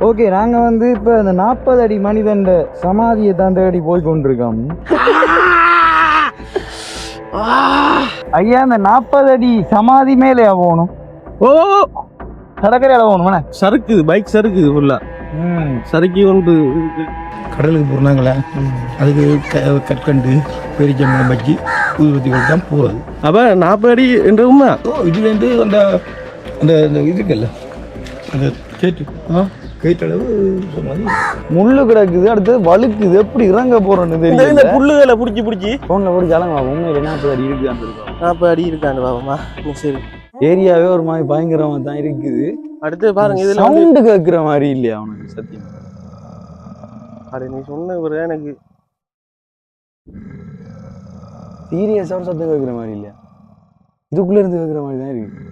Okay நாங்க வந்து இப்ப இந்த நாற்பது அடி மனிதன் சமாதியை தான் தேடி போய் கொண்டிருக்கோம். ஐயா இந்த நாற்பது அடி சமாதி மேலே போகணும். ஓ! கடற்கரையில போகணும் சறுக்குது பைக் சறுக்குது ஃபுல்லா ம். சறுக்கி கொண்டு கடலுக்கு போனாங்களே? அதுக்கு க- கற்கண்டு பெரிச்சம்பளம் வச்சு ஊதுபத்திகள் தான் போகிறது அப்ப நாற்பது அடி என்ற உண்மை? ஓ இதுலேருந்து அந்த அந்த அந்த இது இருக்குல்ல அந்த கேட்டு ஆ? கேட்டளவு முள்ளு கிடக்குது அடுத்து வழுக்குது. எப்படி இறங்க போறோம்னு இந்த இந்த தெரியல புல்லுகளை பிடிச்சி பிடிச்சி. போன்ல போய் ஜலங்க உண்மையில நாற்பது அடி இருக்கு நாற்பது அடி இருக்காண்டு பாவமா சரி. ஏரியாவே ஒரு மாதிரி பயங்கரமா தான் இருக்குது. அடுத்து பாருங்க இதுல சவுண்டு கேட்கிற மாதிரி இல்லையா அவனுக்கு சத்தியம்? அட நீ சொன்ன ஒரு எனக்கு. சீரியஸா ஒரு சத்தம் கேட்கிற மாதிரி இல்லையா? இதுக்குள்ள இருந்து கேட்கிற மாதிரி தான் இருக்கு.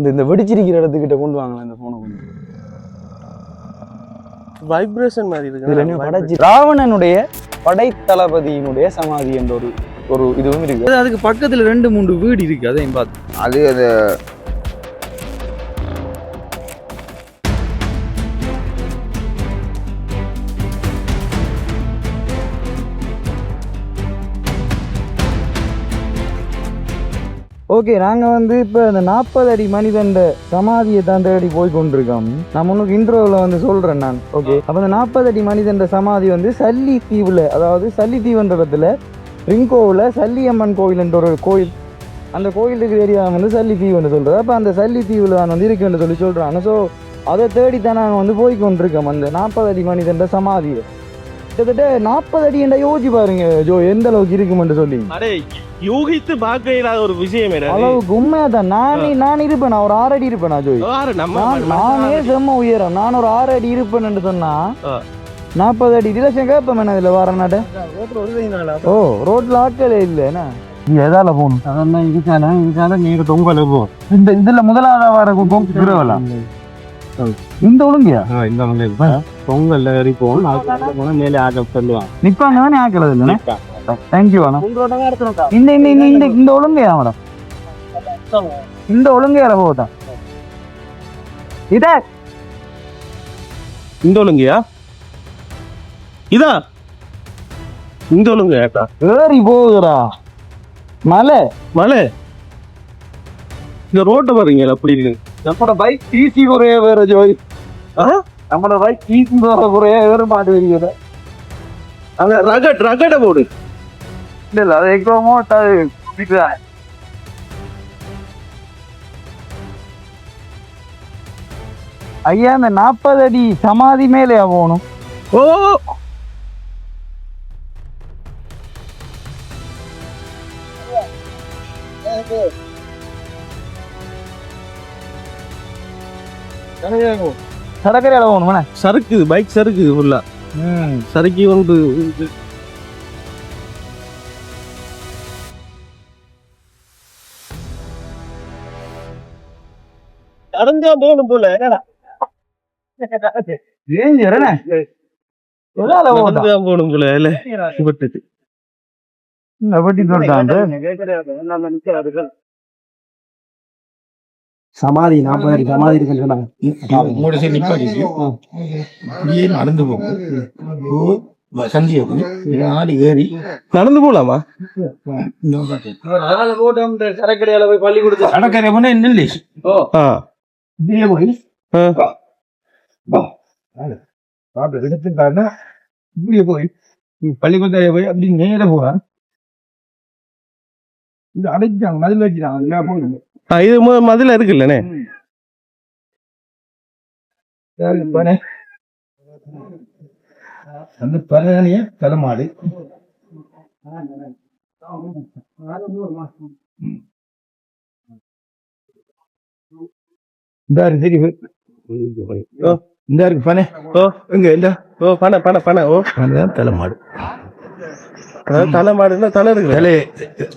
இந்த இந்த வெடிச்சிருக்கிற இடத்துக்கிட்ட கொண்டு வாங்களேன் இந்த போனை கொஞ்சம் வைப்ரேஷன் மாதிரி இருக்கு. படைச்சி ராவணனுடைய படைத்தளபதியினுடைய சமாதி என்ற ஒரு ஒரு இதுவும் இருக்கு. அதுக்கு பக்கத்துல ரெண்டு மூணு வீடு இருக்கு அதையும் பார்த்து. அது அது ஓகே நாங்க வந்து இப்ப இந்த நாற்பது அடி மனிதன் சமாதியை தான் தேடி போய் கொண்டிருக்கோம். நான் உனக்கு இன்ட்ரோவில் வந்து சொல்றேன் நான். ஓகே அப்ப இந்த நாற்பது அடி மனிதன் சமாதி வந்து சல்லி தீவுல அதாவது சல்லி தீவுன்ற இடத்துல ரிங்கோவில் சல்லியம்மன் கோயில் என்ற ஒரு கோயில் அந்த கோயிலுக்கு ஏரியா வந்து சல்லி தீவுன்னு சொல்றது. அப்ப அந்த சல்லி தீவுல தான் வந்து இருக்குன்னு சொல்லி சொல்றாங்க. ஸோ அதை தேடித்தான் நாங்கள் வந்து போய் கொண்டிருக்கோம் அந்த நாற்பது அடி மனிதன் சமாதியை. கிட்டத்தட்ட நாற்பது அடி என்ற யோசிச்சு பாருங்க ஜோ எந்த அளவுக்கு இருக்குமென்று சொல்லி. அடே யூகித்து பார்க்க இல்லாத ஒரு விஷயம் என்ன அளவுக்கு உண்மையா தான் நான் நான் இருப்பேன்? நான் ஒரு ஆறு அடி இருப்பேன் நான் ஜோய் நான் செம்ம உயரம். நான் ஒரு ஆறு அடி இருப்பேன்னு சொன்னா. நாற்பது அடி. டிலட்சம் கேட்பேன் என்ன இதுல வர நாட்ட ஓ ரோட்ல ஆட்களே இல்ல என்ன? எதால போகணும்? அதான் இதுக்கான இதுக்கான நீங்க தொங்கல போ. இந்த இதுல முதலாவது வர குரவலாம் இந்த ஒழுங்கியா? இந்த மாதிரி பொங்கல்ல ஏறி போகணும் போனா மேலே ஆக சொல்லுவாங்க நிப்பாங்க தானே ஆக்கிறது இல்லைண்ணே தேங்க்யூ அண்ணா. இந்த இந்த இந்த இந்த இந்த ஒழுங்கையா மேடம்? இந்த ஒழுங்கையால போகட்டா இதே. இந்த ஒழுங்கியா? இதா? இந்த ஒழுங்கு ஏட்டா ஏறி போகுதுடா. மலை. மலை? இந்த ரோட்டை பாருங்க அப்படி இருக்கு நம்மளோட பைக் ஈஸி குறைய வேற ஜோய் போற குறைய வேற மாட்டு வருகிறது அங்க ரகட் ரகட போடு இல்ல இல்ல அது எக்கோ மோட் அது குடிக்குதா? ஐயா இந்த நாற்பது அடி சமாதி மேலே போகணும் ஓ கடற்கரையில போகணும் சறுக்குது பைக் சறுக்குது ஃபுல்லா சறுக்கி கொண்டு அடைஞ்சா போகணும் போல போகணும் போல இல்ல. விட்டுட்டு சமாதி நாற்பது அடி சமாதி இருக்குன்னு சொன்னாங்க. மூணு சைடு நிப்பாட்டிட்டு இப்படியே நடந்து போகும். சந்தியை போய் ஆடி ஏறி. நடந்து போலாமா? கடற்கரையில போய் பள்ளி கொடுத்து கடற்கரை போனா என்ன இல்லை ஆ. இப்படியே போய் ஆ. சாப்பிட்டு எடுத்துட்டாருன்னா இப்படியே போய் பள்ளிக்கூடத்தாலே போய் அப்படி நேர போவேன் இது அடைச்சாங்க மதில் வச்சுட்டாங்க போய் இது மதுல இருக்குல்லண்ணே. பனை அந்த பனைய தலைமாடு. இந்த இருக்கு ஓ. இந்த இருக்கு பனை ஓ. எங்க இந்த? ஓ பண பண பண ஓ. அதுதான் தலைமாடு. அதாவது தலை மாடுன்னா தலை இருக்கு தலை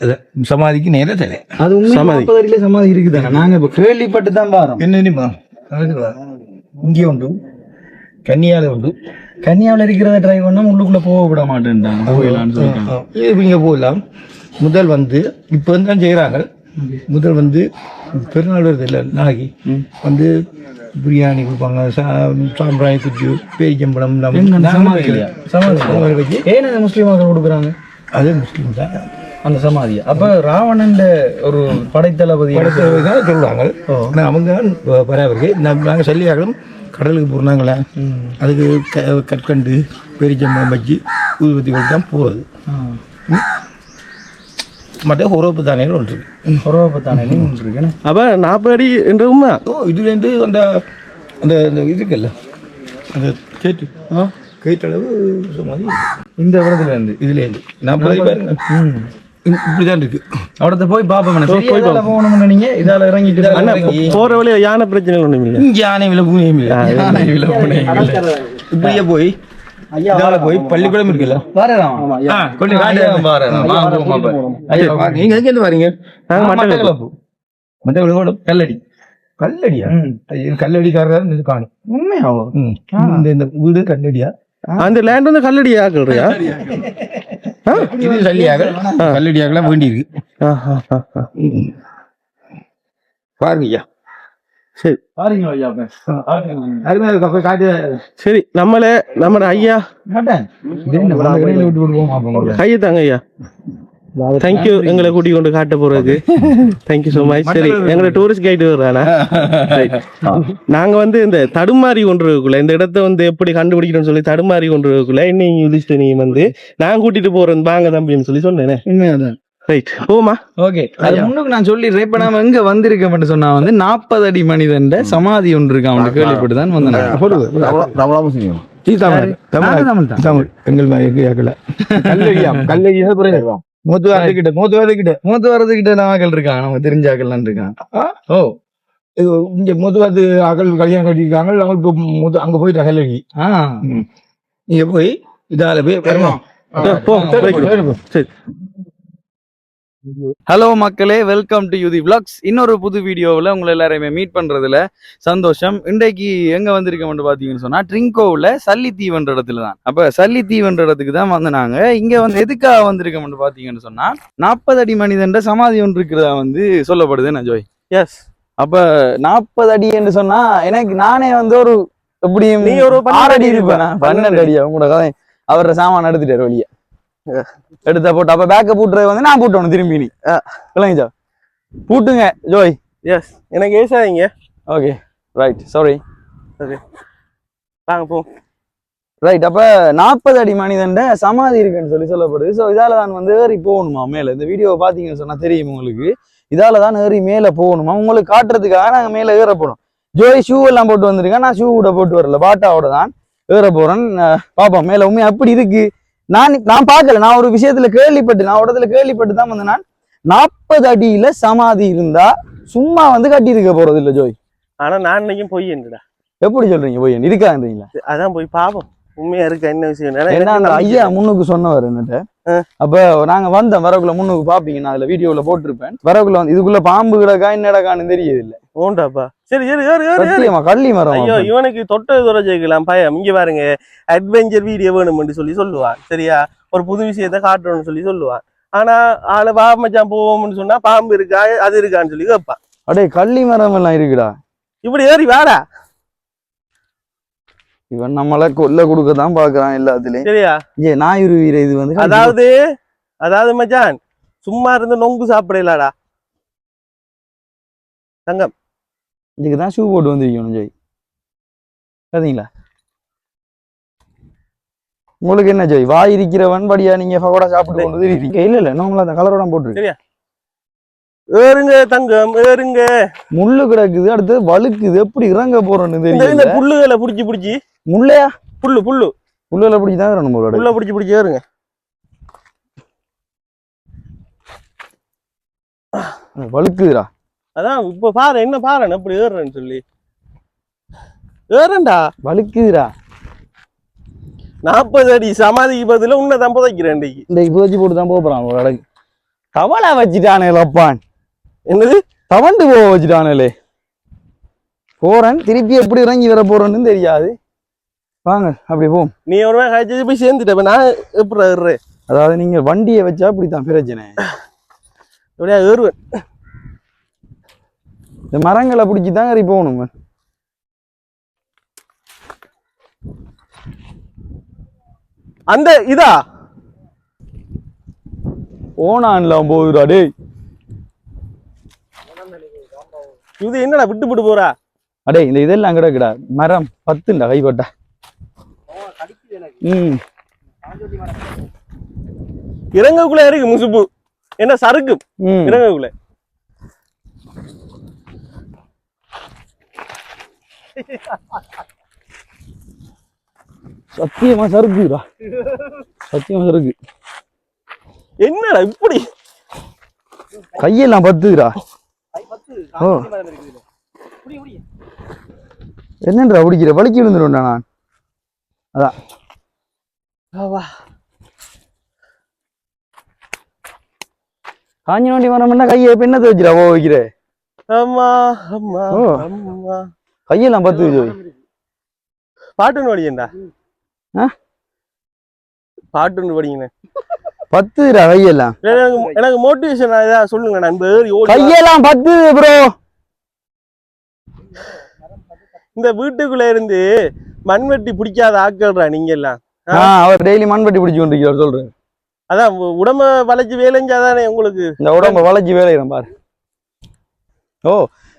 அது சமாதிக்கு நேர தலை. அது சமாதி. அடியில சமாதி இருக்குதானே? நாங்க இப்ப கேள்விப்பட்டு தான் பாரோம் என்ன தெரியுமா அதுக்கு இங்கே உண்டு. கன்னியால உண்டு. கன்னியாவில் இருக்கிறத ட்ரை பண்ணா உள்ளுக்குள்ள போக விட மாட்டேன்ட்டாங்க போயிடலாம்னு சொல்லிட்டாங்க. இது இங்கே போகலாம். முதல் வந்து இப்போ வந்து தான் செய்கிறாங்க முதல் வந்து பெருநாள் வருது இல்லை நாளைக்கு. வந்து பிரியாணி கொடுப்பாங்க சாம்பிராணி குச்சி பேரிச்சம்பழம் சமாதி. ஏன் அந்த முஸ்லீம் மக்கள் கொடுக்குறாங்க? அது முஸ்லீம் தான். அந்த சமாதியா? அப்ப ராவணன் ஒரு படைத்தளபதி படத்தை தான் சொல்லுவாங்க ஆனா அவங்க தான் பராவருக்கு நாங்கள் சொல்லியாங்களும் கடலுக்கு போகிறாங்களே அதுக்கு கற்கண்டு பேரிச்சம்பழம் வச்சு ஊதுபத்தி கொடுத்து தான் போகுது மற்ற உறவு தானே ஒன்று இருக்கு. பரவாயில்ல ஒன்று இருக்கு அப்ப நாற்பது அடி என்ற உண்மை ஓ இதுலேருந்து அந்த அந்த அந்த இது இருக்குல்ல அந்த கேட்டு. கேட்டளவு சுமாதி. இந்த இடத்துல இருந்து இதுலேருந்து நாற்பது பாருங்க. இப்படி தான் இருக்கு. அவடத்த போய் பாப்போம் போய் போகணும்னு நீங்க இதால இறங்கிட்டு போற வழியில யானை பிரச்சனை ஒண்ணும் யானை விலை பூனையும் இல்லை. இப்படியே போய் இதால போய் பள்ளிக்கூடம் இருக்குல்ல? கொஞ்சம் காட்டு. நீங்க எங்கேருந்து வரீங்க? நாங்க ஆ, மட்டக்களப்பு. மட்டக்களப்பு. கல்லடி. கல்லடியா? கல்லடிக்காரர் இது காணும். உண்மையாவோ? ம். இந்த இந்த வீடு கல்லடியா? அந்த லேண்ட் வந்து கல்லடி ஆக்குறியா இது கல்லியாக கல்லடியாகலாம் வேண்டி இருக்கு பாருங்க ஐயா. சரி. பாருங்க ஐயா காட்டு. சரி நம்மளே நம்ம ஐயா. கையை தாங்க ஐயா. தேங்க்யூ எங்களை கூட்டி கொண்டு காட்ட போறதுக்கு. தேங்க்யூ ஸோ மச் சரி எங்களை டூரிஸ்ட் கைடு வர்றானா? Right. நாங்க வந்து இந்த தடுமாறி கொண்டிருக்குள்ள இந்த இடத்த வந்து எப்படி கண்டுபிடிக்கணும்னு சொல்லி தடுமாறி கொண்டிருக்குள்ள இன்னும் யுதிஷ்ட நீ வந்து நான் கூட்டிட்டு போறேன் வாங்க தம்பின்னு சொல்லி சொன்னேனே. ரைட் போமா? ஓகே அது முன்னுக்கு நான் சொல்லிடுறேன் இப்ப நாம எங்க வந்திருக்கோம்னு சொன்னா வந்து நாற்பது அடி மனிதன் சமாதி ஒன்று இருக்கு அவனுக்கு. கேள்விப்பட்டு தான் வந்தேன் தமிழ். தமிழ். தமிழ் எங்கள் கேட்கல கல்லடியா கல்லடியா புரியுது? மூத்து வாரத்துக்கிட்ட மூத்து வாரத்துக்கிட்ட. மூத்து வரதுக்கிட்ட நாக்கள் இருக்காங்க நம்ம தெரிஞ்ச ஆக்கள்லாம் இருக்காங்க ஓ. இங்க மூத்துவாத்து அகல் கல்யாணம் கட்டியிருக்காங்க அவங்க இப்போ மூத்து அங்க போயிட்டு கல்லடி ஆ. நீங்க போய் இதால போய் போ. சரி. ஹலோ மக்களே வெல்கம் டு யூதி vlogs. இன்னொரு புது வீடியோவில் உங்களை எல்லாரையுமே மீட் பண்ணுறதுல சந்தோஷம். இன்றைக்கு எங்கே வந்திருக்கோம்னு பார்த்தீங்கன்னு சொன்னால் ட்ரிங்கோவில் சல்லித்தீவுன்ற இடத்துல தான். அப்போ சல்லித்தீவுன்ற இடத்துக்கு தான் வந்து நாங்கள் இங்கே வந்து எதுக்காக வந்திருக்கோம்னு பார்த்தீங்கன்னு சொன்னால் நாற்பது அடி மனிதன்ற சமாதி ஒன்று இருக்கிறதா வந்து சொல்லப்படுது. நான் ஜோய்? எஸ் அப்போ நாற்பது அடி என்று சொன்னால் எனக்கு நானே வந்து ஒரு எப்படியும் நீ ஒரு ஆறு அடி அடி இருப்பேன். இருப்ப. பன்னெண்டு அடியா? உங்களோட கதை. அவர சாமான் எடுத்துட்டாரு வெளியே. எடுத்த போட்டு. அப்ப பேக்க பூட்டுறது வந்து நான் பூட்டணும் திரும்பி நீ இல்லைங்க பூட்டுங்க ஜோய். எஸ் எனக்கு ஏசாதீங்க ஓகே ரைட் சாரி வாங்க போ. ரைட் அப்ப நாற்பது அடி மனிதன்ட சமாதி இருக்குன்னு சொல்லி சொல்லப்படுது. ஸோ இதால தான் வந்து ஏறி போகணுமா மேல? இந்த வீடியோவை பார்த்தீங்கன்னு சொன்னா தெரியும் உங்களுக்கு. இதால தான் ஏறி மேல போகணுமா? உங்களுக்கு காட்டுறதுக்காக நாங்க மேல ஏற போறோம். ஜோய் ஷூ எல்லாம் போட்டு வந்திருக்கேன். நான் ஷூ கூட போட்டு வரல. பாட்டாவோட தான் ஏற போறேன். அஹ் பாப்போம். மேல உண்மை அப்படி இருக்கு. நான் நான் பார்க்கல. நான் ஒரு விஷயத்துல கேள்விப்பட்டு நான் ஒரு இடத்துல கேள்விப்பட்டு தான் வந்து நான் நாற்பது அடியில சமாதி இருந்தா சும்மா வந்து கட்டி இருக்க போறது இல்ல ஜோய். ஆனா நான் இன்னைக்கும் போய் என்னடா? எப்படி சொல்றீங்க போய் இருக்கான்றீங்களா அதான் போய் பாப்போம். உண்மையா இருக்கா என்ன விஷயம்? ஐயா முன்னுக்கு சொன்னவர் என்னட்ட. அப்ப நாங்க வந்தோம் வரக்குள்ள முன்னுக்கு பாப்பீங்க. நான் அதுல வீடியோல போட்டிருப்பேன். வரக்குள்ள வந்து இதுக்குள்ள பாம்பு கிடக்கா என்னடக்கான்னு தெரியுது இல்ல. ஓண்டாப்பா. சரி சரி ஏறு ஏறு ஏறு. கள்ளி மரம் ஐயோ இவனுக்கு தொட்ட தூர ஜெயிக்கலாம் பயம். இங்க பாருங்க அட்வென்ச்சர் வீடியோ வேணும்னு சொல்லி சொல்லுவான். சரியா? ஒரு புது விஷயத்த காட்டணும்னு சொல்லி சொல்லுவான். ஆனா ஆளை வா மச்சான் போவோம்னு சொன்னா பாம்பு இருக்கா அது இருக்கான்னு சொல்லி கேட்பான். அடே கள்ளி மரம் எல்லாம் இருக்குடா. இப்படி ஏறி வாடா. இவன் நம்மள கொல்ல கொடுக்க தான் பாக்குறான் எல்லாத்துலயும். சரியா? ஏ ஞாயிறு வீர இது வந்து அதாவது அதாவது மச்சான் சும்மா இருந்து நொங்கு சாப்பிடலாடா. இதுக்கு தான் ஷூ போட்டு வந்திருக்கணும் ஜெய் சரிங்களா உங்களுக்கு என்ன ஜெய்? வாய் இருக்கிறவன் படியா நீங்க பகோடா சாப்பிட்டு கொண்டு இருக்கீங்க இல்ல இல்ல நார்மலா அந்த கலரோட போட்டுருக்கு. ஏறுங்க தங்கம் ஏறுங்க. முள்ளு கிடக்குது அடுத்து வழுக்குது. எப்படி இறங்க இந்த தெரியல. இந்த புல்லுகளை புடிச்சு புடிச்சு. முள்ளையா புல்லு புல்லு. முள்ளுல பிடிச்சி தான் வரணும் போலோட புல்ல புடிச்சு புடிச்சு ஏறுங்க. வழுக்குதுடா. அதான் இப்ப பாரு என்ன பாரு எப்படி ஏறுறேன்னு சொல்லி. ஏறேன்டா வழுக்குதுடா நாற்பது அடி சமாதிக்கு பதில உன்னை தான் புதைக்கிறேன் இன்னைக்கு வச்சு போட்டு தான் போறான் ஒரு அடகு தவளை வச்சுட்டானே லப்பான். என்னது? தவண்டு போக வச்சுட்டானே போறேன் திருப்பி எப்படி இறங்கி வர போறேன்னு தெரியாது. வாங்க அப்படி போம் நீ ஒரு வேலை கழிச்சு போய் சேர்ந்துட்ட நான் எப்படி ஏறுறேன்? அதாவது நீங்க வண்டியை வச்சா அப்படித்தான் பிரச்சனை. எப்படியா ஏறுவேன். இந்த மரங்களை பிடிச்சி தாங்க இப்போ போகணும். அந்த இதா? ஓனான்ல போகுதுடா டேய். இது என்னடா விட்டு போட்டு போறா? அடே இந்த இதெல்லாம் கிடக்குடா மரம் பத்துண்டா கைப்பட்ட ம். இறங்கக்குள்ள இருக்கு முசுப்பு. என்ன சறுக்கு? இறங்கக்குள்ள. சத்தியமா சறுக்குடா சத்தியமா சறுக்கு. என்னடா இப்படி? கையெல்லாம் பத்துதுடா. ஓ என்னன்றா பிடிக்கிற? வலிக்கு விழுந்துரும்டா நான். அதான். காஞ்சி நோண்டி மரம்னா கையை பின்னத்தை வச்சுடா ஓ வைக்கிற. அம்மா அம்மா ஓ. கையெல்லாம் பத்து ஜோய் பாட்டுன்னு படிக்கண்டா ஆ? பாட்டுன்னு படிங்க பத்துடா கையெல்லாம். எனக்கு மோட்டிவேஷன் ஏதாவது சொல்லுங்க வா. கையெல்லாம் பத்து ப்ரோ இந்த வீட்டுக்குள்ள இருந்து மண்வெட்டி பிடிக்காத ஆக்கள்றா நீங்க எல்லாம் அவர் டெய்லி மண்பட்டி பிடிச்சு கொண்டிருக்கிறார் சொல்றேன் அதான் உடம்ப வளைச்சு வேலைஞ்சாதானே உங்களுக்கு? இந்த உடம்ப வளைச்சு வேலையிடும் பாரு. ஓ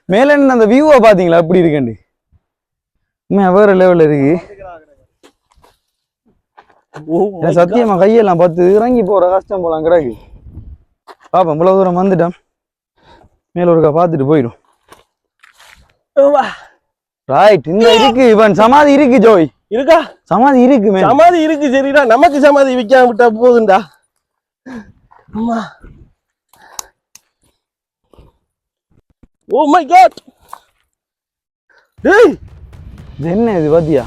மேல அந்த வியூவை பாத்தீங்களா? எப்படி இருக்குண்டு உண்மையா வேற லெவல்ல இருக்கு. சத்தியமா கையெல்லாம் பத்து இறங்கி போற கஷ்டம் போலாம் கிடக்கு. பாப்போம் இவ்வளவு தூரம் வந்துட்டோம் மேல ஒருக்கா பார்த்துட்டு போயிடும். வா. ரைட் இந்த இருக்கு இவன் சமாதி இருக்கு ஜோய். இருக்கா? சமாதி இருக்கு சமாதி இருக்கு சரிடா. நமக்கு சமாதி விக்காம விட்டா போதும்டா. அம்மா. ஓ மை காட் டேய்! இது என்ன இது பாத்தியா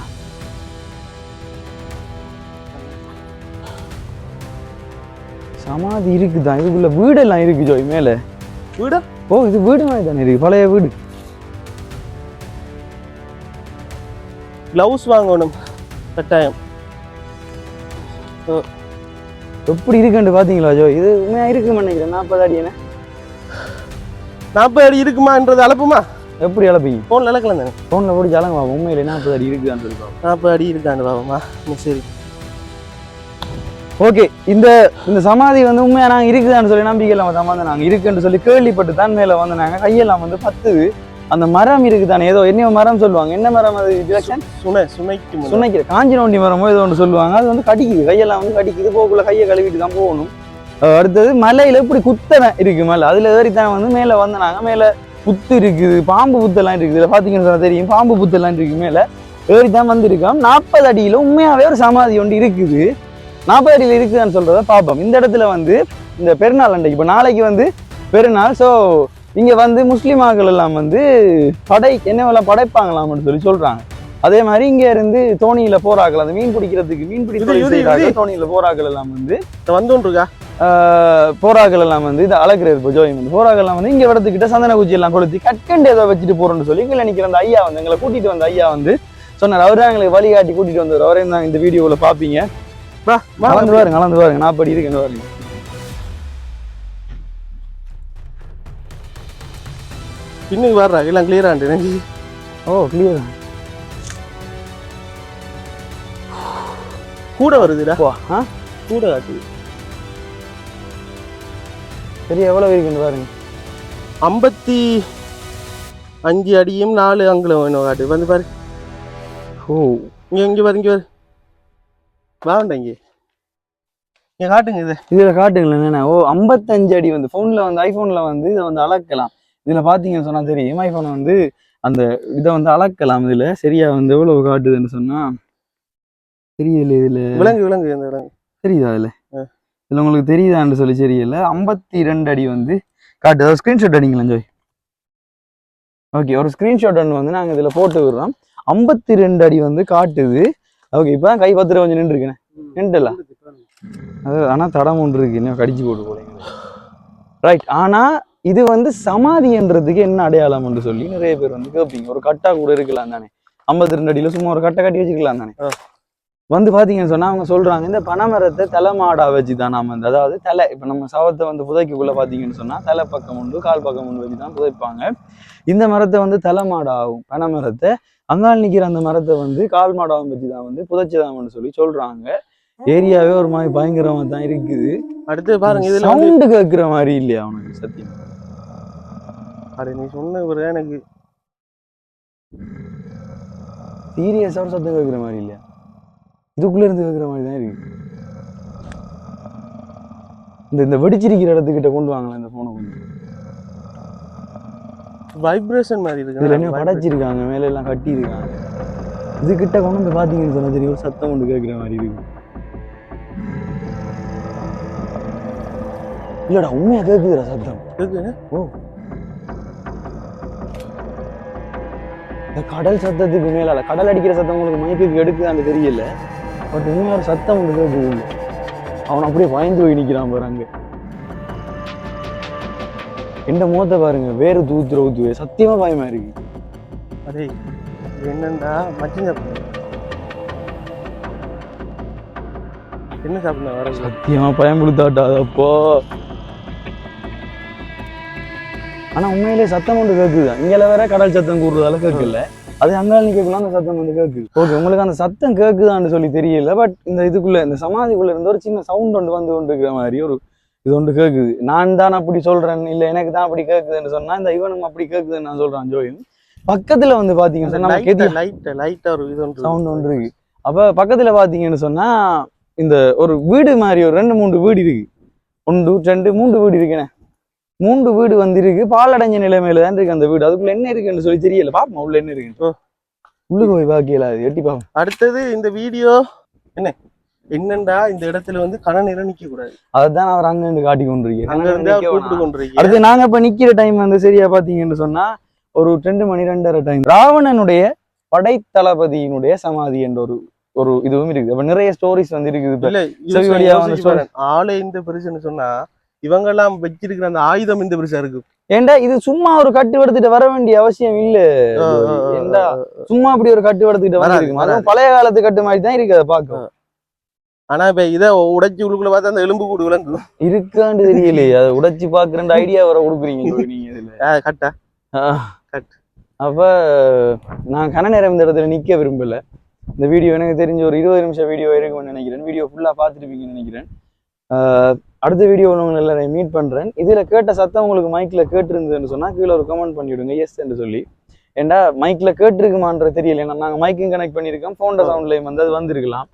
சமாதி இருக்குதான் இதுக்குள்ள வீடெல்லாம் இருக்கு ஜோய் மேல. வீடா? ஓ இது வீடு மாதிரி தானே இருக்கு பழைய வீடு. கிளவுஸ் வாங்கணும் கட்டாயம். எப்படி இருக்குன்னு பாத்தீங்களா ஜோ இது உண்மையா இருக்குன்னு நினைக்கிறேன் நாற்பது அடி என்ன? நாற்பது அடி இருக்குமான்றது அளப்புமா எப்படி இழப்பீங்க போன்ல இழக்கலாம் தானே ஃபோனில் போட்டு ஜலங்க பாப்போம் உண்மையில நாற்பது அடி இருக்குதான்னு சொல்லி பாப்போம் நாற்பது அடி இருக்காண்டு பாவமா? சரி. ஓகே இந்த இந்த சமாதி வந்து உண்மையா நாங்க இருக்குதான்னு சொல்லி நம்பிக்கை இல்லாம தான் வந்து நாங்க இருக்குன்னு சொல்லி கேள்விப்பட்டு தான் மேல வந்து கையெல்லாம் வந்து பத்துது. அந்த மரம் இருக்குதானே? ஏதோ என்ன மரம் சொல்லுவாங்க. என்ன மரம் அது சுனை சுனைக்கு. சுனைக்கிற காஞ்சி நோண்டி மரமோ ஏதோ ஒன்று சொல்லுவாங்க. அது வந்து கடிக்குது. கையெல்லாம் வந்து கடிக்குது. போக்குள்ள கையை கழுவிட்டு தான் போகணும். அடுத்தது மலையில இப்படி குத்தனை இருக்கு மேல. அதுல ஏறித்தான் வந்து மேல வந்து நாங்க மேல புத்து இருக்குது பாம்பு புத்தெல்லாம் இருக்குது. இதுல பாத்தீங்கன்னு சொன்னா தெரியும் பாம்பு புத்தெல்லாம் இருக்கு மேல. ஏறித்தான் வந்திருக்கோம் நாற்பது அடியில உண்மையாவே ஒரு சமாதி ஒன்று இருக்குது. நாற்பது அடியில இருக்குதான்னு சொல்றத பார்ப்போம். இந்த இடத்துல வந்து இந்த பெருநாள் அன்றைக்கு இப்போ நாளைக்கு வந்து பெருநாள். ஸோ இங்க வந்து முஸ்லிம் ஆக்கள் எல்லாம் வந்து படை என்னவெல்லாம் படைப்பாங்களாம்னு சொல்லி சொல்றாங்க. அதே மாதிரி இங்க இருந்து தோணியில போறாக்கள் அந்த மீன் பிடிக்கிறதுக்கு மீன் பிடி இது, தொழில் இது, செய்றாங்க. இது. தோணியில போறாக்கள் எல்லாம் வந்து. வந்தோன்னு இருக்கா? ஆஹ், போறாக்கள் எல்லாம் வந்து இது அழகிறது இப்போ ஜோயம் வந்து போறாக்கள் எல்லாம் வந்து இங்க இடத்துக்கிட்ட சந்தன குச்சி எல்லாம் கொளுத்தி கற்கண்டு ஏதோ வச்சுட்டு போறோம்னு சொல்லி இங்க நிக்கிற அந்த ஐயா வந்து எங்களை கூட்டிட்டு வந்த ஐயா வந்து சொன்னார். அவர் தான் எங்களுக்கு வழிகாட்டி கூட்டிட்டு வந்தார் அவரே தான் இந்த வீடியோவில் வா கலந்து பாருங்க கலந்து பாருங்க. நான் படி இருக்கேன் பாருங்க. பின்னுக்கு வர்றா எல்லாம் கிளியராண்டு நெஞ்சு ஓ கிளியர் கூட வருதுடா. கூட காட்டுது. சரி எவ்வளவு இருக்குன்னு பாருங்க? ஐம்பத்தி அஞ்சு அடியும் நாலு அங்குலம் வேணும் காட்டு வந்து பாரு. ஓ இங்க இங்க பாரு இங்க பாரு. வாண்டா இங்க. இங்க காட்டுங்க இது. இதுல காட்டுங்களேன் ஓ ஐம்பத்தஞ்சு அடி வந்து ஃபோன்ல வந்து ஐபோன்ல வந்து இதை வந்து அளக்கலாம். இதுல பாத்தீங்கன்னு சொன்னா தெரியும் ஐபோன் வந்து அந்த இதை வந்து அளக்கலாம். இதுல சரியா வந்து எவ்வளவு காட்டுதுன்னு சொன்னா தெரியல இதுல? விலங்கு விலங்கு இந்த விலங்கு. தெரியுதா இதுல? ஆ. இதுல உங்களுக்கு தெரியுதான்னு சொல்லி தெரியல. ஐம்பத்தி ரெண்டு அடி வந்து காட்டுது அதாவது ஸ்க்ரீன்ஷாட் அடிங்களேன் ஜோய். ஓகே ஒரு ஸ்க்ரீன்ஷாட் ஒன்று வந்து நாங்க இதுல போட்டு விடுறோம். ஐம்பத்தி ரெண்டு அடி வந்து காட்டுது. ஓகே இப்பதான் கை பத்திர கொஞ்சம் நின்றுருக்கேன் நின்றுல அது ஆனா தடம் ஒன்று இருக்கு. இன்னும் கடிச்சு போட்டு போலீங்க ரைட் ஆனா இது வந்து சமாதின்றதுக்கு என்ன அடையாளம்னு சொல்லி நிறைய பேர் வந்து கேட்பீங்க ஒரு கட்டா கூட இருக்கலாம் தானே. ஐம்பத்தி ரெண்டு அடியில் சும்மா ஒரு கட்டை கட்டி வச்சுக்கலாம் தானே. வந்து பாத்தீங்கன்னு சொன்னா அவங்க சொல்றாங்க இந்த பனைமரத்தை தலைமாடா வச்சு தான் நாம வந்து அதாவது தலை இப்ப நம்ம சவத்தை வந்து புதைக்கக்குள்ள பாத்தீங்கன்னு சொன்னா தலை பக்கம் உண்டு கால் பக்கம் உண்டு வச்சு தான் புதைப்பாங்க. இந்த மரத்தை வந்து தலைமாடாகும் பனைமரத்தை. அங்கால் நிக்கிற அந்த மரத்தை வந்து கால் மாடாவும் வச்சு தான் வந்து புதைச்சுதான்னு சொல்லி சொல்றாங்க. ஏரியாவே ஒரு மாதிரி பயங்கரமா தான் இருக்குது. அடுத்து பாருங்க இதுல வந்து சவுண்டு கேட்குற மாதிரி இல்லையா அவனுக்கு சத்தியம்? அட நீ சொன்ன ஒரு எனக்கு சீரியஸா ஒரு சத்தம் கேட்குற மாதிரி இல்லையா? இதுக்குள்ள இருந்து கேட்குற மாதிரி தான் இருக்கு. இந்த இந்த வெடிச்சிருக்கிற இடத்துக்கிட்ட கொண்டு வாங்களேன் இந்த போனை கொஞ்சம் வைப்ரேஷன் மாதிரி இதுல என்ன இருக்கு படைச்சிருக்காங்க மேல எல்லாம் கட்டி இருக்காங்க இது கிட்ட கொண்டு வந்து பாத்தீங்கன்னு சொன்னா தெரியும் ஒரு சத்தம் ஒன்று கேட்குற மாதிரி இருக்கு. இல்லடா உண்மையா கேக்குதுடா சத்தம். கேக்குது? ஓ. இந்த கடல் சத்தத்துக்கு மேலால கடல் அடிக்கிற சத்தம் உங்களுக்கு மைக்குக்கு எடுக்குதான்னு தெரியல. பட் உண்மையா ஒரு சத்தம் ஒன்று கேட்குது. அவன் அப்படியே பயந்து போய் நிக்கிறான் பாரு அங்க. எந்த முகத்தை பாருங்க வேறு தூத்துற ஊத்துவே. சத்தியமா பயமா இருக்கு. அடே இது என்னண்டா? மச்சின் சாப்பிடுங்க என்ன சாப்பிடுங்க வர சத்தியமா பயன்படுத்தாட்டாதப்போ ஆனா உண்மையிலே சத்தம் ஒன்று கேக்குது இங்கல வேற கடல் சத்தம் கூடுறதால கேட்கல. அது அங்கால நிக்கக்குள்ள அந்த சத்தம் வந்து கேக்குது ஓகே உங்களுக்கு அந்த சத்தம் கேக்குதான்னு சொல்லி தெரியல பட் இந்த இதுக்குள்ள இந்த சமாதிக்குள்ள இருந்து ஒரு சின்ன சவுண்ட் ஒன்று வந்து கொண்டு இருக்கிற மாதிரி ஒரு இது ஒன்று கேக்குது நான் தான் அப்படி சொல்றேன் இல்ல எனக்கு தான் அப்படி கேக்குதுன்னு சொன்னா இந்த இவனும் அப்படி கேக்குதுன்னு நான் சொல்றான் ஜோயும் பக்கத்துல வந்து பாத்தீங்கன்னு சொன்னா நம்ம கெதி லைட் லைட்டா ஒரு இது ஒன்று சவுண்ட் ஒன்று இருக்கு. அப்ப பக்கத்துல பாத்தீங்கன்னு சொன்னா இந்த ஒரு வீடு மாதிரி ஒரு ரெண்டு மூணு வீடு இருக்கு. ஒன்று ரெண்டு மூன்று வீடு இருக்குண்ணே மூன்று வீடு வந்து இருக்கு பாலடைஞ்ச நிலைமையில தான் இருக்கு அந்த வீடு. அதுக்குள்ள என்ன இருக்குன்னு சொல்லி தெரியல. பாப்போம் உள்ள என்ன இருக்கு. ஓ. உள்ளுக்கு போய் பாக்கியல அது எட்டி பாப்போம். அடுத்தது இந்த வீடியோ. என்ன? என்னண்டா இந்த இடத்துல வந்து கன நேரம் நிக்க கூடாது அதான் அவர் அங்க இருந்து காட்டி கொண்டிருக்கேன் அங்க இருந்து அவர் கூப்பிட்டு கொண்டிருக்கீங்க அடுத்து நாங்க இப்ப நிக்கிற டைம் வந்து சரியா பாத்தீங்கன்னு சொன்னா ஒரு ரெண்டு மணி ரெண்டரை டைம் ராவணனுடைய படைத்தளபதியினுடைய சமாதி என்ற ஒரு ஒரு இதுவும் இருக்குது. அப்ப நிறைய ஸ்டோரிஸ் வந்து இருக்குது. ஆளே இந்த பெருசுன்னு சொன்னா இவங்க எல்லாம் வச்சிருக்கிற அந்த ஆயுதம் இந்த பெருசா இருக்கு. ஏண்டா இது சும்மா ஒரு கட்டு எடுத்துட்டு வர வேண்டிய அவசியம் இல்ல ஏண்டா சும்மா அப்படி ஒரு கட்டு எடுத்துக்கிட்டு வந்திருக்கு அதுவும் பழைய காலத்து கட்டு மாதிரி தான் இருக்கு அதை பார்க்க ஆனா இப்ப இத உடைச்சு உள்ளுக்குள்ள பார்த்தா அந்த எலும்பு கூடு விளங்கு. இருக்காண்டு தெரியலையே அதை உடைச்சு பாக்குற ஐடியா வர கொடுக்குறீங்க நீங்க இதுல. ஆஹ். கட். அப்ப நான் கன நேரம் இந்த இடத்துல நிக்க விரும்பல. இந்த வீடியோ எனக்கு தெரிஞ்ச ஒரு இருபது நிமிஷம் வீடியோ இருக்கும்னு நினைக்கிறேன். வீடியோ ஃபுல்லா பார்த்துருப்பீங்கன்னு நினைக்கிறேன். அடுத்த வீடியோவில் உங்களை எல்லாரையும் மீட் பண்றேன். இதுல கேட்ட சத்தம் உங்களுக்கு மைக்ல கேட்டிருந்ததுன்னு சொன்னா கீழே ஒரு கமெண்ட் பண்ணிவிடுங்க எஸ் என்று சொல்லி. ஏண்டா மைக்ல கேட்டிருக்குமான்றது தெரியல. ஏன்னா நாங்க மைக்கும் கனெக்ட் பண்ணியிருக்கோம். ஃபோன்ட சவுண்ட்லயும் வந்து அது வந்திருக்கலாம்.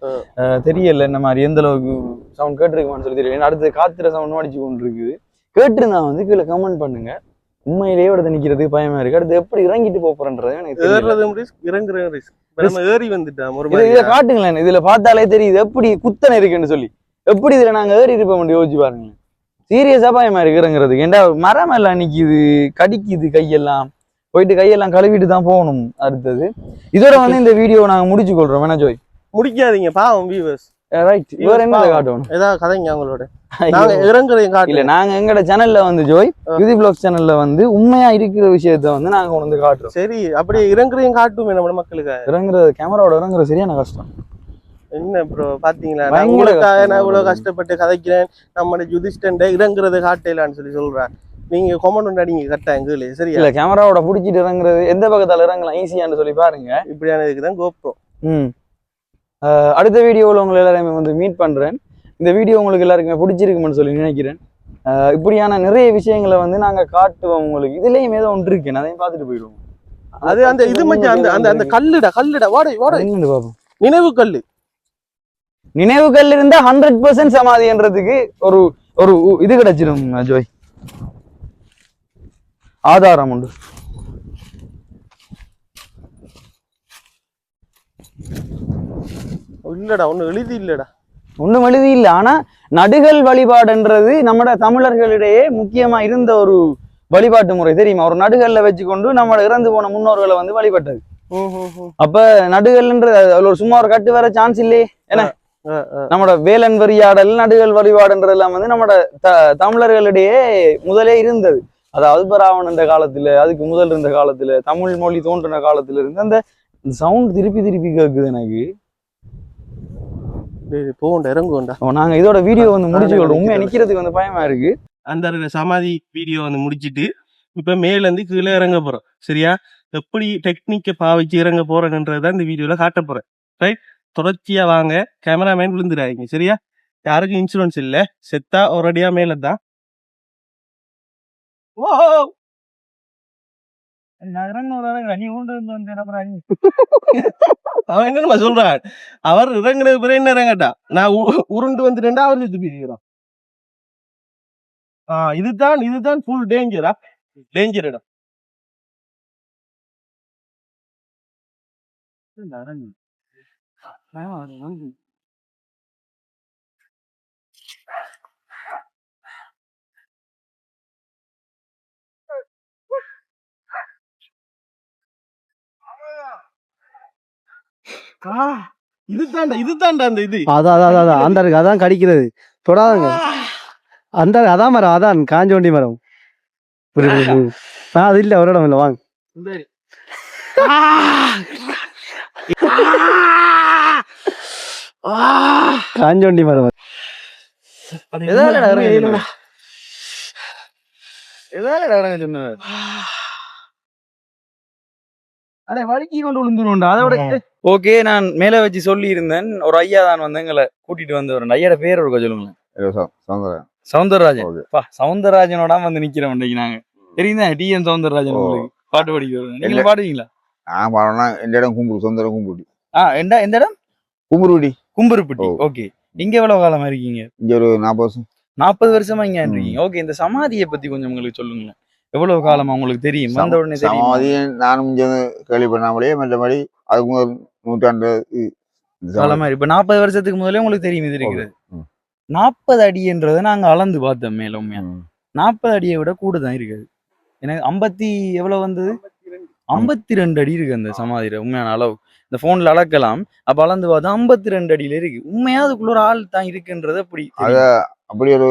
தெரியல இந்த மாதிரி எந்த அளவுக்கு சவுண்ட் கேட்டிருக்குமான்னு சொல்லி தெரியல. ஏன்னா அடுத்து காத்துற சவுண்டும் அடிச்சு கொண்டு இருக்குது கேட்டிருந்தா வந்து கீழே கமெண்ட் பண்ணுங்க. உண்மையிலேயே இடத்த நிக்கிறதுக்கு பயமா இருக்கு. அடுத்து எப்படி இறங்கிட்டு போறேன்றது எனக்கு தெரியல. ஏறுறதும் ரிஸ்க் ஏறி வந்துட்டோம் ஒரு காட்டுங்களேன். இதுல பார்த்தாலே தெரியுது எப்படி குத்தனை இருக்குன்னு சொல்லி. எப்படி இதுல நாங்க ஏறி இருப்போம் யோசிச்சு பாருங்க. சீரியஸா பயமா இருக்கு இறங்குறதுக்கு ஏண்டா மரம் எல்லாம் நிக்குது கடிக்குது கையெல்லாம். போயிட்டு கையெல்லாம் கழுவிட்டு தான் போகணும் அடுத்தது. இதோட வந்து இந்த வீடியோ நாங்க முடிச்சு கொள்றோம். வேணா ஜோய்? முடிக்காதீங்க பாவம் வியூவர்ஸ் ரைட் வேற என்ன காட்டணும்? ஏதாவது கதைங்க அவங்களோட. நாங்க இறங்குறதையும் காட்டல நாங்க எங்கட சேனல்ல வந்து ஜோய். யுதி பிளாக் சேனல்ல வந்து உண்மையா இருக்கிற விஷயத்த வந்து நாங்க கொண்டு வந்து காட்டுறோம். சரி அப்படியே இறங்குறதையும் காட்டுமே நம்ம மக்களுக்கு இறங்குறது கேமராவோட இறங்குறது சரியான கஷ்டம். என்ன ப்ரோ பாத்தீங்களா? நான் உங்களுக்காக நான் இவ்வளவு. கஷ்டப்பட்டு கதைக்கிறேன். நம்ம யுதிஷ்டன்ட இறங்குறத காட்டலான்னு சொல்லி சொல்றேன். நீங்க கொமெண்ட் அடிங்க கரெக்டா எங்களே சரியா? இல்ல கேமராவோட புடிச்சிட்டு இறங்குறது எந்த பக்கத்தால இறங்கலாம் ஈஸியான்னு சொல்லி பாருங்க. இப்படியான இதுக்கு தான் கோப்ரோ ம். அடுத்த வீடியோவில் உங்களை எல்லாரையுமே வந்து மீட் பண்ணுறேன் இந்த வீடியோ உங்களுக்கு எல்லாருக்குமே பிடிச்சிருக்குமென்னு சொல்லி நினைக்கிறேன். இப்படியான நிறைய விஷயங்களை வந்து நாங்கள் காட்டுவோம் உங்களுக்கு. இதுலேயும் ஏதோ ஒன்று இருக்கு அதையும் பார்த்துட்டு போயிடுவோம். அது அந்த இது மச்சான் அந்த அந்த அந்த கல்லுடா கல்லுடா வாடை வாடை. என்னன்னு பார்ப்போம் நினைவு கல்லு நினைவுகள் இருந்தா ஹண்ட்ரட் பர்சன்ட் சமாதின்றதுக்கு ஒரு ஒரு இது கிடைச்சிடும் ஜோய் ஆதாரம் உண்டு. இல்லடா ஒண்ணு எழுதி இல்லடா. ஒன்றும் எழுதி இல்லை. ஆனா நடுகள் வழிபாடுன்றது நம்மட தமிழர்களிடையே முக்கியமா இருந்த ஒரு வழிபாட்டு முறை. தெரியுமா? ஒரு நடுகல்ல வச்சுக்கொண்டு நம்மள இறந்து போன முன்னோர்களை வந்து வழிபட்டது. அப்ப நடுகல்ன்றது ஒரு சும்மா ஒரு கட்டு வர சான்ஸ் இல்லையே. ஆ. நம்மட வேலன் வரியாடல் நடுகள் வழிபாடுன்றதெல்லாம் வந்து நம்மட தமிழர்களிடையே முதலே இருந்தது. அதாவது பராவன் இந்த காலத்துல அதுக்கு முதல் இருந்த காலத்துல தமிழ் மொழி தோன்றின காலத்துல இருந்து அந்த சவுண்ட் திருப்பி திருப்பி கேக்குது எனக்கு. போகண்டா இறங்குவோண்டா நாங்க இதோட வீடியோ வந்து முடிச்சு உண்மையா. நிக்கிறதுக்கு வந்து பயமா இருக்கு? அந்த சமாதி வீடியோ வந்து முடிச்சிட்டு இப்ப மேல இருந்து கீழே இறங்க போறோம். சரியா? எப்படி டெக்னிக்கை பாவிச்சு இறங்க போறேன்றதான் இந்த வீடியோல காட்ட போறேன். ரைட் தொடர்ச்சியா வாங்க. கேமராமேன் விழுந்துடாதீங்க. சரியா? யாருக்கும் இன்சூரன்ஸ் இல்ல. செத்தா ஒரு அடியா மேல தான் ஓ அவன் என்ன சொல்றான். அவர் இறங்குனது பிறகு என்ன இறங்கட்டா நான் உருண்டு வந்துட்டேன்டா அவர் சுத்தி பிரிக்கிறான் ஆ இதுதான் இதுதான் ஃபுல் டேஞ்சரா டேஞ்சர் இடம். இதுதான்டா இதுதான்டா அந்த இது. அதான் அதான் அதான், அந்த இருக்கு அதான் கடிக்கிறது. தொடாதுங்க. அந்த அதான் மரம் அதான் காஞ்சோண்டி மரம். அது இல்ல ஒரு இடம் இல்ல வாங்க. காஞ்சோண்டி மரம் ஓகே நான் மேல வச்சு சொல்லி இருந்தேன் ஒரு ஐயா தான் வந்து எங்களை கூட்டிட்டு வந்தவர் ஐயாட பேர் ஒரு சொல்லுங்க சவுந்தரராஜன் சவுந்தரராஜனோட வந்து நிக்கிறோம் இன்னைக்கு நாங்க தெரியுதா டி என் சவுந்தரராஜன் பாட்டு படிக்கிறோம் நீங்க. பாடுவீங்களா நான் பாடணும்னா இந்த இடம் கும்புரு சொந்த இடம் கும்புருடி ஆ எந்த எந்த இடம் கும்புருடி கும்புருப்பட்டி. ஓகே. இங்க எவ்வளவு காலமா இருக்கீங்க? இங்க ஒரு நாற்பது வருஷம். நாற்பது வருஷமா இங்க இருக்கீங்க. ஓகே. இந்த சமாதியை பத்தி கொஞ்சம் உங்களுக்கு சொல்லுங்களேன். எவ்வளவு காலமா உங்களுக்கு தெரியும்? வந்த உடனே தெரியும்? சமாதி நானும் வந்து கேள்விப்படாமலே மற்றபடி அதுக்கு முதல் நூற்றாண்டு. காலமா இப்ப நாற்பது வருஷத்துக்கு முதல்ல உங்களுக்கு தெரியும் இது இருக்குது. நாற்பது அடின்றதை நாங்க அளந்து பார்த்தோம் மேல உண்மையா. ம். நாற்பது அடியை விட கூட தான் இருக்குது. எனக்கு ஐம்பத்தி எவ்வளவு வந்தது? ஐம்பத்தி ரெண்டு அடி இருக்கு அந்த சமாதியில. உண்மையான அளவு. இந்த போன்ல அளக்கலாம். அப்ப அளந்து பார்த்தா ஐம்பத்தி ரெண்டு அடியில இருக்கு. உண்மையா அதுக்குள்ள ஒரு ஆள் தான் இருக்குன்றது அப்படி அத அப்படி ஒரு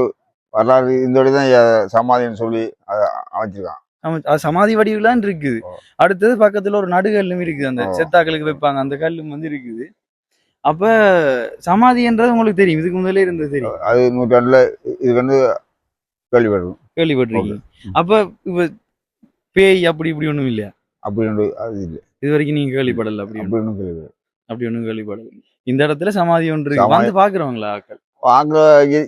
வரலாறு இந்த தான் சமாதின்னு சொல்லி அதை அமைச்சிருக்கான். அது சமாதி வடிவிலாம் இருக்குது. அடுத்தது பக்கத்துல ஒரு நடுகல்லும் இருக்குது. அந்த. செத்தாக்களுக்கு வைப்பாங்க. அந்த கல்லும் வந்து இருக்குது. அப்ப சமாதின்றது உங்களுக்கு தெரியும். இதுக்கு முதல்ல இருந்தது தெரியும். அது நூற்றாண்டுல இது வந்து கேள்விப்படும் கேள்விப்பட்டிருக்கீங்க. அப்ப இப்ப பேய் அப்படி இப்படி ஒண்ணும் இல்லையா? அப்படி ஒன்று அது இல்லை. இது வரைக்கும் நீங்க கேள்விப்படல அப்படி ஒன்றும் கேள்விப்படும் அப்படி ஒண்ணும் கேள்விப்படல. இந்த இடத்துல சமாதி ஒன்று இருக்கு. வந்து பாக்குறவங்களா ஆக்கள்? அங்கே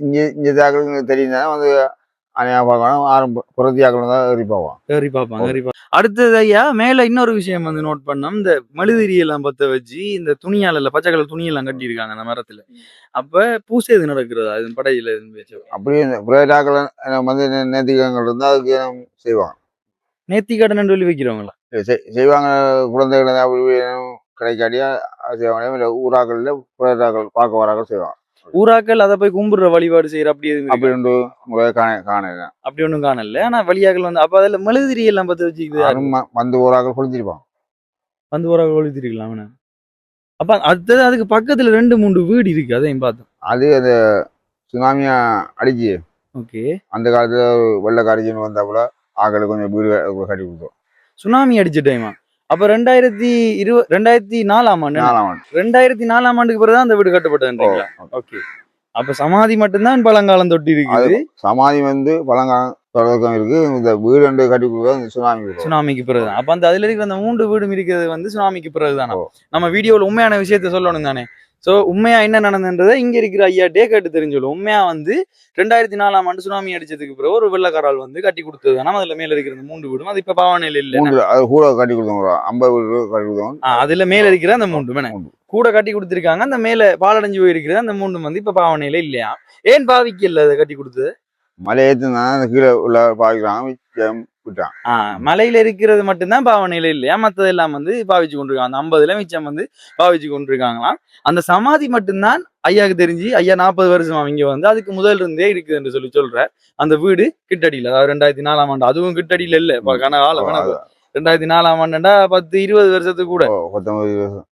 இங்கே இங்கே தாக்களுக்கு தெரியுதுன்னா வந்து அணையா பார்க்கணும். ஆரம்ப ஆக்களும் தான் ஏறி போவான். ஏறி பார்ப்பாங்க ஏறி அடுத்தது ஐயா மேல இன்னொரு விஷயம் வந்து நோட் பண்ணோம். இந்த மெழுதிரி எல்லாம் பத்த வச்சு இந்த துணியால இல்ல பச்சை கலர் துணியெல்லாம் கட்டி இருக்காங்க அந்த மரத்துல. அப்ப பூசை இது நடக்கிறதா? இது படையில அப்படியே புறத்தி ஆக்கள் வந்து நேர்த்திகங்கள் இருந்தால் அதுக்கு செய்வாங்க. நேர்த்தி கடன் சொல்லி வைக்கிறவங்களா? செய்- செய்வாங்க. குழந்தைகள் அது செய்வாங்க. ஊராக்களில் புறத்தாக்கள் பார்க்க வராக்கள் செய்வாங்க. ஊராக்கள் அதை போய் கும்பிடுற வழிபாடு செய்யற அப்படி அப்படி? ஒன்று காணல. அப்படி ஒண்ணும் காணல. ஆனா வழியாக்கள் வந்து அப்ப அதுல மெழுதிரி எல்லாம் பத்த வச்சுக்குது வந்து ஊராக்கள் கொடுத்துருப்பாங்க வந்து ஊராக ஒழித்திருக்கலாம் அவனை. அப்ப அடுத்தது அதுக்கு பக்கத்துல ரெண்டு மூணு வீடு இருக்கு. அதையும் பார்த்தோம். அது அந்த சுனாமியா அடிச்சு ஓகே. அந்த காலத்துல வெள்ளக்காரிஜின்னு வந்தாப்புல ஆக்களுக்கு கொஞ்சம் வீடு கட்டி கொடுத்தோம். சுனாமி அடிச்ச டைமா அப்ப ரெண்டாயிரத்தி இருவ ரெண்டாயிரத்தி நாலாம் ஆண்டு நாலாம் ஆண்டு. ரெண்டாயிரத்தி நாலாம் ஆண்டுக்கு பிறகுதான் அந்த வீடு கட்டப்பட்டதுன்றீங்களா? ஓகே. அப்ப சமாதி மட்டும்தான் பழங்காலம் தொட்டி இருக்குது. சமாதி வந்து பழங்காலம் தொடக்கம் இருக்கு இந்த வீடு ரெண்டு கட்டி இந்த சுனாமி. சுனாமிக்கு பிறகுதான் அப்ப அந்த அதுல இருக்கிற அந்த மூன்று வீடும் இருக்கிறது வந்து சுனாமிக்கு பிறகுதானா? ஓ. நம்ம வீடியோல உண்மையான விஷயத்த சொல்லணும் தானே சோ உண்மையா என்ன நடந்ததுன்றதை இங்க இருக்கிற ஐயா டே கேட்டு தெரிஞ்சோம் உண்மையா வந்து ரெண்டாயிரத்தி நாலாம் ஆண்டு சுனாமி அடிச்சதுக்கு பிறகு ஒரு வெள்ளக்காரால் வந்து கட்டி கொடுத்தது நம்ம அதுல மேல இருக்கிற அந்த மூன்று வீடும். அது இப்ப பாவனையில இல்ல அது கூட கட்டி கொடுத்தோம் ஐம்பது வீடு கட்டி கொடுத்தோம் அதுல மேல இருக்கிற அந்த மூன்று வேணே. கூட கட்டி கொடுத்திருக்காங்க. அந்த மேல பாலடைஞ்சு போயிருக்கிற அந்த மூன்று வந்து இப்ப பாவனையில இல்லையா? ஏன் பாவிக்கல அதை கட்டி கொடுத்தது? மலை ஏற்றுனா கீழே உள்ள பாவிக்கிறாங்க. விட்டான் ஆ மலையில இருக்கிறது மட்டும்தான் பாவனையில இல்லையா? மத்ததெல்லாம் வந்து பாவிச்சு கொண்டிருக்காங்க. அந்த ஐம்பதுல மிச்சம் வந்து பாவிச்சு கொண்டிருக்காங்களாம். அந்த சமாதி மட்டும்தான் ஐயாக்கு தெரிஞ்சு ஐயா நாற்பது வருஷம் அவங்க வந்து அதுக்கு முதல்ல இருந்தே இருக்குது என்று சொல்லி சொல்ற அந்த வீடு கிட்டடியில அதாவது ரெண்டாயிரத்தி நாலாம் ஆண்டு அதுவும் கிட்டடியில இல்ல. இப்ப கனகால கணக்கு ரெண்டாயிரத்தி நாலாம் ஆண்டுண்டா பத்து இருபது வருஷத்துக்கு கூட.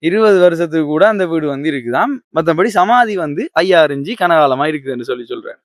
இருபது. வருஷத்துக்கு கூட அந்த வீடு வந்து இருக்குதாம். மத்தபடி சமாதி வந்து ஐயா அறிஞ்சு கனகாலமா இருக்குதுன்னு சொல்லி சொல்றேன்